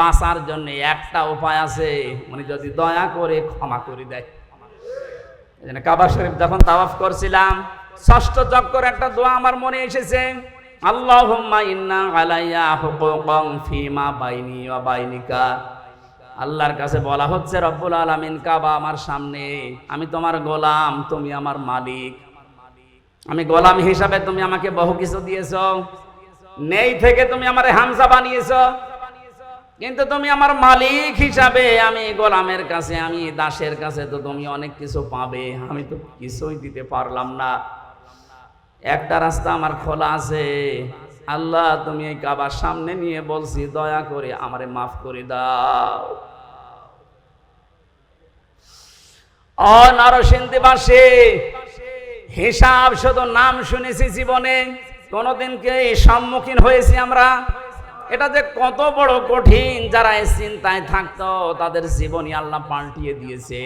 বাঁচার জন্য একটা উপায় আছে। উনি যদি দয়া করে ক্ষমা করে দেয়। কাবা শরীফ যখন তাওয়াফ করছিলাম, ষষ্ঠ চক্কর একটা দোয়া আমার মনে এসেছে। আল্লাহর কাছে বলা হচ্ছে, রব্বুল কাবা আমার সামনে। আমি তোমার গোলাম, তুমি আমার মালিক। আমি গোলাম হিসাবে তুমি আমাকে বহু কিছু দিয়েছ। নেই থেকে তুমি আমার হামসা বানিয়েছ। কিন্তু তুমি আমার মালিক হিসাবে আমি গোলামের কাছে, আমি দাসের কাছে তো তুমি অনেক কিছু পাবে। আমি তো কিছুই দিতে পারলাম না। একটা রাস্তা আমার খোলা আছে। আল্লাহ, তুমি এই কাবার সামনে নিয়ে বলছি, দয়া করে আমারে মাফ করে দাও। অ নরসিংদীবাসী, হিসাব শুধু নাম শুনেছি জীবনে। কোনোদিন কে সম্মুখীন হয়েছি আমরা? এটা যে কত বড় কঠিন যারা এই চিন্তায় থাকতো, তাদের জীবনী আল্লাহ পাল্টিয়ে দিয়েছে।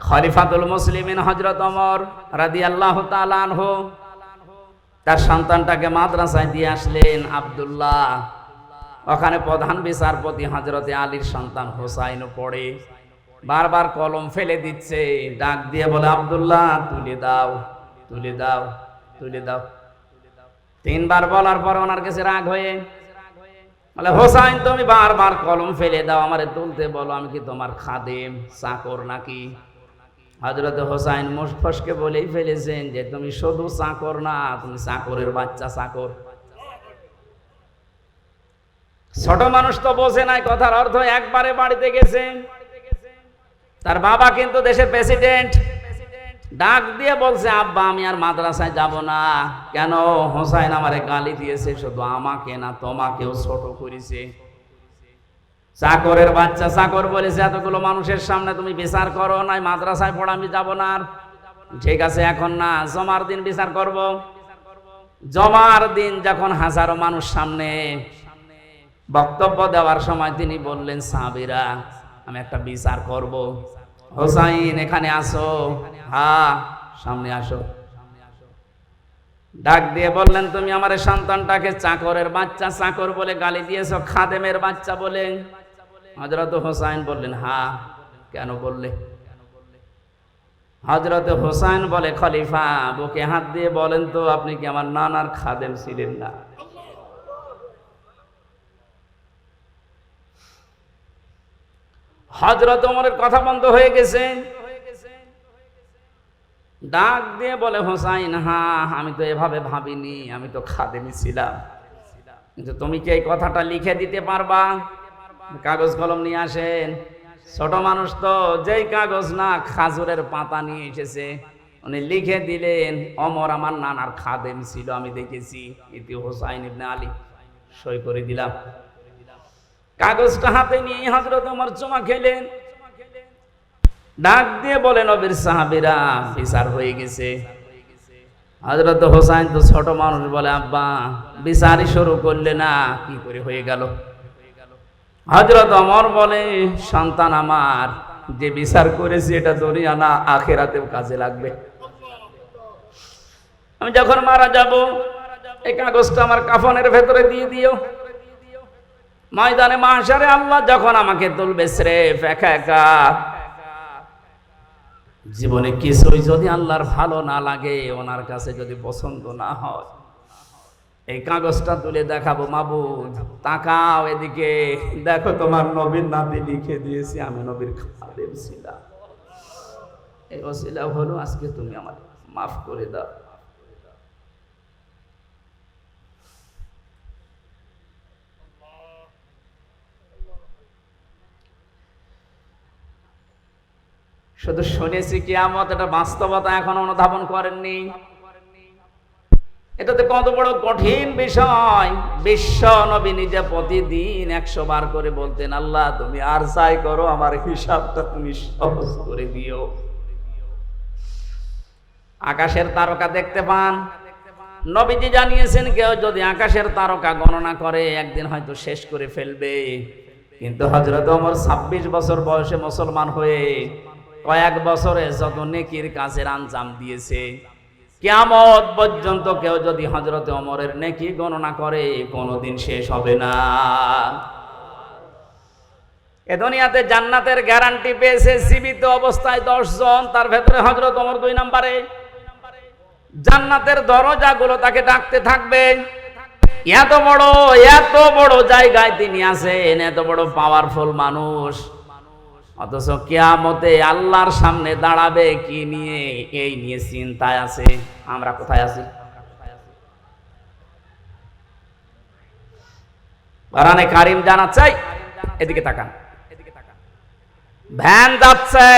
খলিফাতুল মুসলিমিন হজরত অমর রাদি আল্লাহ তালানহ তার সন্তানটাকে মাদ্রাসায় দিয়ে আসলেন আব্দুল্লাহ। ওখানে প্রধান বিচারপতি হজরতে আলীর সন্তান হোসাইনও পড়ে। বারবার কলম ফেলে দিচ্ছে, ডাক দিয়ে বলে, আব্দুল্লাহ, তুলে দাও তুলে দাও তুলে দাও। তিনবার বলার পর ওনার কাছে রাগ হয়ে বলে হোসাইন, তুমি বারবার কলম ফেলে দাও, আমারে তুলতে বলো, আমি কি তোমার খাদেম, চাকর নাকি? হজরত হোসাইন মুশফসকে বলেই ফেলেছেন যে, তুমি শুধু চাকর না, তুমি চাকরের বাচ্চা চাকর। ছোট মানুষ তো বোঝে নাই, কথার অর্থ একবারে বাড়িতে গেছে। তার বাবা কিন্তু দেশের প্রেসিডেন্ট ডাক দিয়ে বলছে, আব্বা, আমি আর মাদ্রাসায় যাব না। কেন? হোসাইন আমারে গালি দিয়েছে, শুধু আমাকে না, তোমাকেও ছোট করেছে। চাকরের বাচ্চা চাকর বলেছে, এতগুলো মানুষের সামনে তুমি বিচার করো, নাই মাদ্রাসায় পড়া, আমি যাব না আর। ঠিক আছে, এখন না, জমার দিন বিচার করব। জমার দিন যখন হাজারো মানুষ সামনে বক্তব্য দেওয়ার সময় তিনি বললেন, সাবিরা, আমি একটা বিচার করব। হোসাইন, এখানে আসো। হ্যাঁ সামনে আসো। ডাক দিয়ে বললেন, তুমি আমার সন্তানটাকে চাকরের বাচ্চা, চাকর বলে গালি দিয়েছ, খাদেমের বাচ্চা বলে? হজরত হোসাইন বললেন হ্যাঁ কেন বললে? হজরত হোসাইন বলে, খলিফা, বুকে হাত দিয়ে বলেন তো, আপনি কি আমার নানার খাদেম ছিলেন না? হজরত ওমরের কথা বন্ধ হয়ে গেছে। ডাক দিয়ে বলে, হোসাইন হা আমি তো এভাবে ভাবিনি, আমি তো খাদেমি ছিলাম। কিন্তু তুমি কি এই কথাটা লিখে দিতে পারবা? কাগজ কলম নিয়ে আসেন। ছোট মানুষ তো, যেই কাগজ না, খাজুরের পাতা নিয়ে এসেছে। উনি লিখে দিলেন অমর আমার নানার খাদেম ছিল, আমি দেখেছি। ইতি হোসাইন ইবনে আলী সই করে দিলাম। কাগজটা হাতে নিয়ে হজরত ওমর চুমা খেলেন। ডাক দিয়ে বলে নবীর সাহাবিরা, বিচার হয়ে গেছে। হজরত হোসাইন তো ছোট মানুষ বলে, আব্বা, বিচারই শুরু করলে না, কি করে হয়ে গেল? হজরত অমর বলে, সন্তান আমার, যে বিচার করেছি, এটা দুনিয়া না, আখেরাতেও কাজে লাগবে। আমি যখন মারা যাব, এই কাগজটা আমার কাফনের ভেতরে দিয়ে দিও। ময়দানে মাসারে আল্লাহ যখন আমাকে তুলবে স্রেফ একা একা। জীবনে কিছুই যদি আল্লাহর ভালো না লাগে, ওনার কাছে যদি পছন্দ না হয়, এই কাগজটা তুলে দেখাবো। মাবুদ, তাকাও এদিকে। দেখো তোমার নবীর নামে লিখে দিয়েছি, আমি নবীর খাদেম ছিলাম। এই অসিলা হলো আজকে তুমি আমার মাফ করে দাও। শুধু শুনেছি কিয়ামত, এটা বাস্তবতা এখন অনুধাবন করেননি। এটাতে কত বড় কঠিন বিষয়। বিশ্ব নবী নিজে প্রতিদিন একশো বার করে বলতেন, আল্লাহ, তুমি আর চাই করো, আমার হিসাবটা তুমি সহজ করে দিও। আকাশের তারকা দেখতে পান। নবীজি জানিয়েছেন, কেউ যদি আকাশের তারকা গণনা করে, একদিন হয়তো শেষ করে ফেলবে। কিন্তু হজরত ওমর ছাব্বিশ বছর বয়সে মুসলমান হয়ে কয়েক বছরে যত নেকির কাজের আঞ্জাম দিয়েছে, কেয়ামত পর্যন্ত কেউ যদি হজরত অমরের নেকি গণনা করে, কোনোদিন শেষ হবে না। এ দুনিয়াতে জান্নাতের গ্যারান্টি পেয়েছে জীবিত অবস্থায় দশ জন তার ভেতরে হজরত অমর দুই নম্বরে। জান্নাতের দরজাগুলো তাকে ডাকতে থাকবে। এত বড় এত বড় জায়গায় তিনি আছেন, এত বড় পাওয়ারফুল মানুষ। অথচ কেয়ামতে আল্লাহর সামনে দাঁড়াবে কি নিয়ে? এই নিয়ে চিন্তায় আছে। আমরা কোথায় আছি? কোরআনে কারিম জানা চাই? এদিকে তাকান। ভ্যান যাচ্ছে।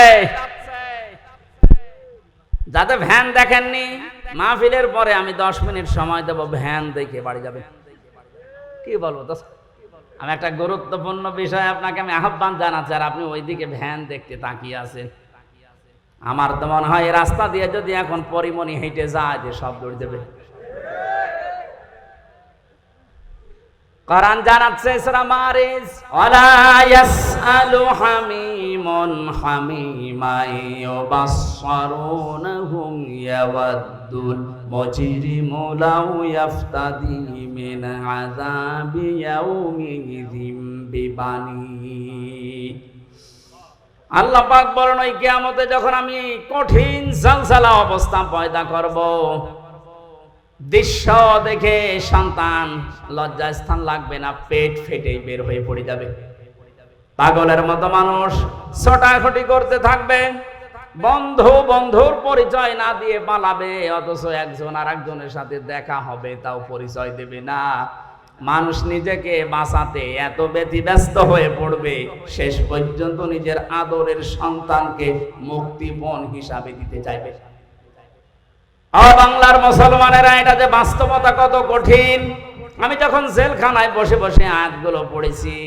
যাতে ভ্যান দেখেননি, মাহফিলের পরে আমি দশ মিনিট সময় দেবো, ভ্যান দেখে বাড়ি যাবে। কি বলব তো আমি একটা গুরুত্বপূর্ণ বিষয় আপনাকে আমি আহ্বান জানাচ্ছি, আর আপনি ওইদিকে ভ্যান দেখতে তাকিয়ে আছেন। আমার তো মনে হয় রাস্তা দিয়ে যদি এখন পরিমণি হেঁটে যায়, যে সব দৌড় দেবে। কোরআন জানাচ্ছে, সূরা মারিজ। ওয়ালা ইয়াসআলু হামিমুন হামিমাই ইউবাসসারুনহুম ইয়াওয়াদ্দুল মুজরিমু লাউ ইয়াফতাদি মিন আযাবি ইয়াউমিযিম বিবানি। আল্লাহ পাক বলেন, ওই কিয়ামতে যখন আমি কঠিন জলজালা অবস্থা পয়দা করব দৃশ্য দেখে সন্তান লজ্জা স্থান লাগবে না, পেট ফেটে বের হয়ে পড়ে যাবে। পাগলের মতো মানুষ ছটাখটি করতে থাকবে, বন্ধু বন্ধুর পরিচয় না দিয়ে পালাবে, অথচ একজন আর একজনের সাথে দেখা হবে, তাও পরিচয় দেবে না। মানুষ নিজেকে বাঁচাতে এত ব্যতিব্যস্ত হয়ে পড়বে, শেষ পর্যন্ত নিজের আদরের সন্তানকে মুক্তিপণ হিসাবে দিতে চাইবে। আ বাংলার মুসলমানেরা এটা যে বাস্তবতা কত কঠিন। আমি যখন জেলখানায় বসে বসে আয়াতগুলো পড়েছি,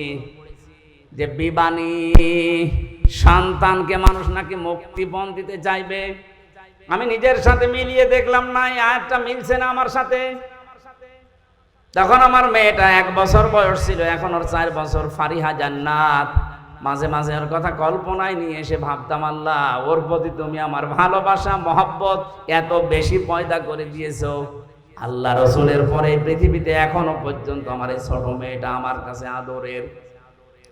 যে বিবানী সন্তানকে মানুষ নাকি মুক্তিপণ দিতে চাইবে, আমি নিজের সাথে মিলিয়ে দেখলাম না, এই আয়াতটা মিলছে না আমার সাথে। তখন আমার মেয়েটা এক বছর বয়স ছিল, এখন ওর চার বছর ফারিহা জান্নাত। মাঝে মাঝে ওর কথা কল্পনায় নিয়ে এসে ভাবতাম, আল্লাহ, ওর প্রতি তুমি আমার ভালোবাসা, মহব্বত এত বেশি পয়দা করে দিয়েছ। আল্লাহ রসুলের পরে পৃথিবীতে এখনও পর্যন্ত আমার এই ছোট মেয়েটা আমার কাছে আদরের।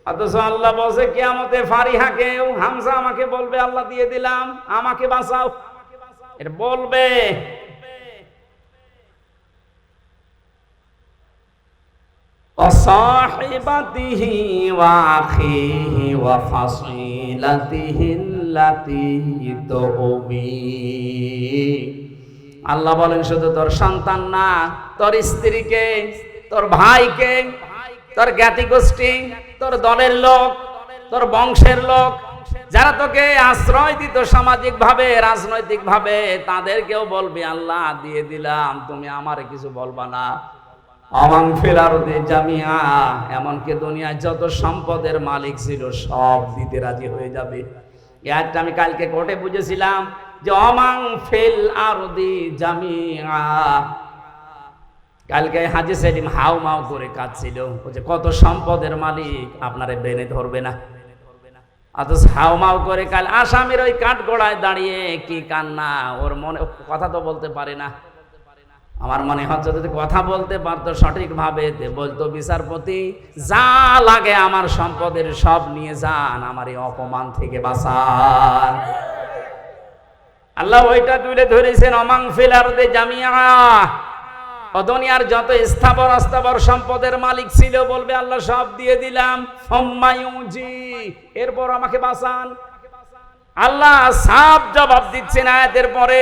অথচ আল্লাহ বলছে, কেয়ামতে ফারিহাকে হামজা আমাকে বলবে, আল্লাহ দিয়ে দিলাম, আমাকে বাঁচাও। এটা বলবে وصاحبته وأخيه وفصيلته التي تؤويه আল্লাহ বলেন শুধু তোর সন্তান না তোর স্ত্রীকে তোর ভাইকে তোর জ্ঞাতি গোষ্ঠী তোর দলের লোক তোর বংশের লোক যারা তোকে আশ্রয় দিত সামাজিক ভাবে রাজনৈতিক ভাবে তাদেরকেও বলবি আল্লাহ দিয়ে দিলাম তুমি আমারে কিছু বলবা না অমাং ফেরারতে জামিয়া। এমনকি দুনিয়ায় যত সম্পদের মালিক ছিল, সব দিতে রাজি হয়ে যাবে। একটা আমি কালকে কোর্টে বুঝেছিলাম যে, অমাং ফেল আরদি জামিয়া। কালকে হাজি সেলিম হাউ মাউ করে কাঁদছিল। বলছে, কত সম্পদের মালিক আপনারে বেনে ধরবে না। অথচ হাউ মাউ করে কাল আসামির ওই কাঠ গোড়ায় দাঁড়িয়ে কি কান্না, ওর মনে কথা তো বলতে পারে না। আমার মনে হচ্ছে যদি কথা বলতে পারতো সঠিকভাবে বলতো, বিচারপতি, যা লাগে আমার সম্পদের সব নিয়ে যান, আমার এই অপমান থেকে বাঁচান। আল্লাহ ওইটা তুলে ধরেছেন, অমাং ফিলারদে জামিয়া। ও দুনিয়ার যত স্থাবর অস্থাবর সম্পদের মালিক ছিল, বলবে, আল্লাহ সব দিয়ে দিলাম। এরপর আমাকে বাঁচান। আল্লাহ সাপ জবাব দিচ্ছেন আয়াতের পরে।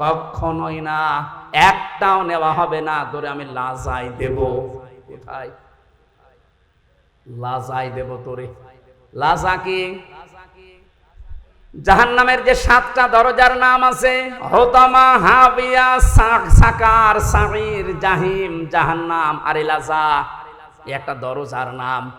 কখনোই না, একটাও নেওয়া হবে না তোরে আমি লাজাই দেব। কোথায়? লাজাই দেব তোরে। লাজা কি? জাহান্নামের যে সাতটা দরজার নাম আছে, হোতামা, হাবিয়া, সাক- সাকার সামির জাহিম, জাহান্নাম এই একটা দরজার নাম।